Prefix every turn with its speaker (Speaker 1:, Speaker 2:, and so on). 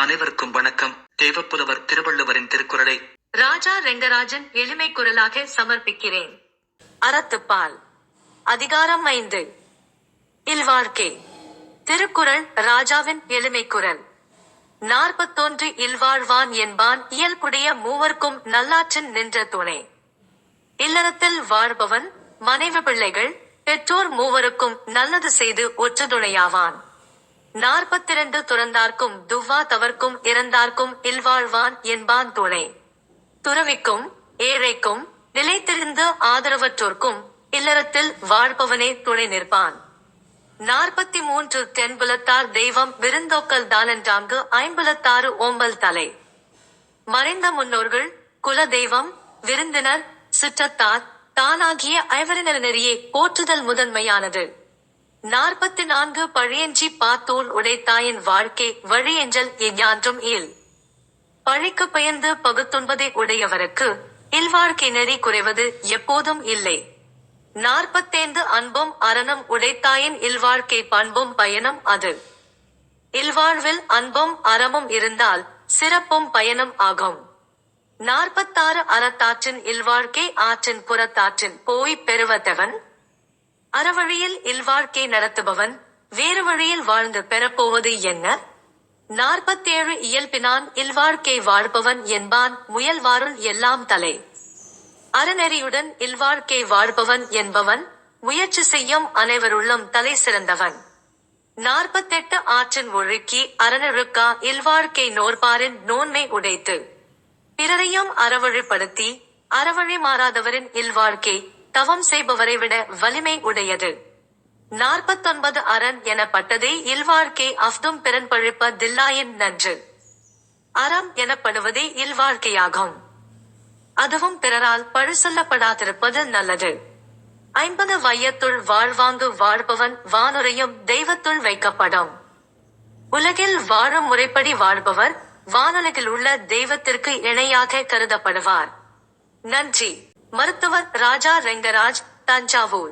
Speaker 1: அனைவருக்கும் வணக்கம். தேவப்புலவர் திருவள்ளுவரின் திருக்குறளை
Speaker 2: ராஜா ரெங்கராஜன் எளிமை குரலாக சமர்ப்பிக்கிறேன். அறத்துப்பால் அதிகாரம் ஐந்து. இல்வாழ்க்கை. திருக்குறள் ராஜாவின் எளிமை குரல். நாற்பத்தொன்று இல்வாழ்வான் என்பான் இயல்புடைய மூவர்க்கும் நல்லாற்றின் நின்ற துணை. இல்லறத்தில் வாழ்பவன் மனைவி பிள்ளைகள் பெற்றோர் மூவருக்கும் நல்லது செய்து ஒற்றுதுணையாவான். நாற்பத்திரண்டு துறந்தார்க்கும் துவ்வா தவர்க்கும் இறந்தார்க்கும் இல்வாழ்வான் என்பான் துணை. துறவிக்கும் ஏழைக்கும் நிலைத்திருந்த ஆதரவற்றோர்க்கும் இல்லறத்தில் வாழ்பவனே துணை நிற்பான். நாற்பத்தி மூன்று தென்புலத்தார் தெய்வம் விருந்தோக்கல் தானன்றாங்கு ஐம்புலத்தாறு ஓம்பல் தலை. மறைந்த முன்னோர்கள் குல தெய்வம் விருந்தினர் சிற்றத்தார் தானாகிய ஐவரினர் நெறியே போற்றுதல் முதன்மையானது. நாற்பத்தி நான்கு பழியஞ்சி பாத்தூள் உடைத்தாயின் வாழ்க்கை வழியெஞ்சல் எஞ்ஞான்றும் இல் பழிக்கு பயந்து பகுத்துண்பதை உடையவருக்கு இல்வாழ்க்கை நெறி குறைவது எப்போதும் இல்லை. நாற்பத்தைந்து அன்பும் அரணம் உடைத்தாயின் இல்வாழ்க்கை பண்பும் பயனும் அது. இல்வாழ்வில் அன்பும் அறமும் இருந்தால் சிறப்பும் பயனும் ஆகும். நாற்பத்தாறு அறத்தாற்றின் இல்வாழ்க்கை ஆற்றின் புறத்தாற்றின் போய் பெறுவதவன் அறவழியில் இல்வாழ்க்கை நடத்துபவன் வேறு வழியில் வாழ்ந்து பெறப்போவது என்ன? நாற்பத்தேழு இயல்பினான் இல்வாழ்க்கை வாழ்பவன் என்பான் முயல்வாருள் எல்லாம் தலை. அறநெறியுடன் இல்வாழ்க்கை வாழ்பவன் என்பவன் முயற்சி செய்யும் அனைவருள்ளும் தலை சிறந்தவன். நாற்பத்தெட்டு ஆற்றின் ஒழுக்கி அறநெழுக்கா இல்வாழ்க்கை நோர்பாரின் நோன்மை உடைத்து. பிறரையும் அறவழிப்படுத்தி அறவழி மாறாதவரின் இல்வாழ்க்கை தவம் செய்பவரை விட வலிமை உடையது. நாற்பத்தொன்பது அரண் எனப்பட்டதே இல்வாழ்க்கை அஃதும் பிறன்பழிப்ப தில்லாயின் நன்று. அறம் எனப்படுவதே இல்வாழ்க்கையாகும். அதுவும் பிறரால் பழு சொல்லப்படாதிருப்பது நல்லது. ஐம்பது வையத்துள் வாழ்வாங்கு வாழ்பவன் வானுரையும் தெய்வத்துள் வைக்கப்படும். உலகில் வாழும் முறைப்படி வாழ்பவர் வானுலகில் உள்ள தெய்வத்திற்கு இணையாக கருதப்படுவார். நன்றி. महत्व राजा रंगराज तांचावोर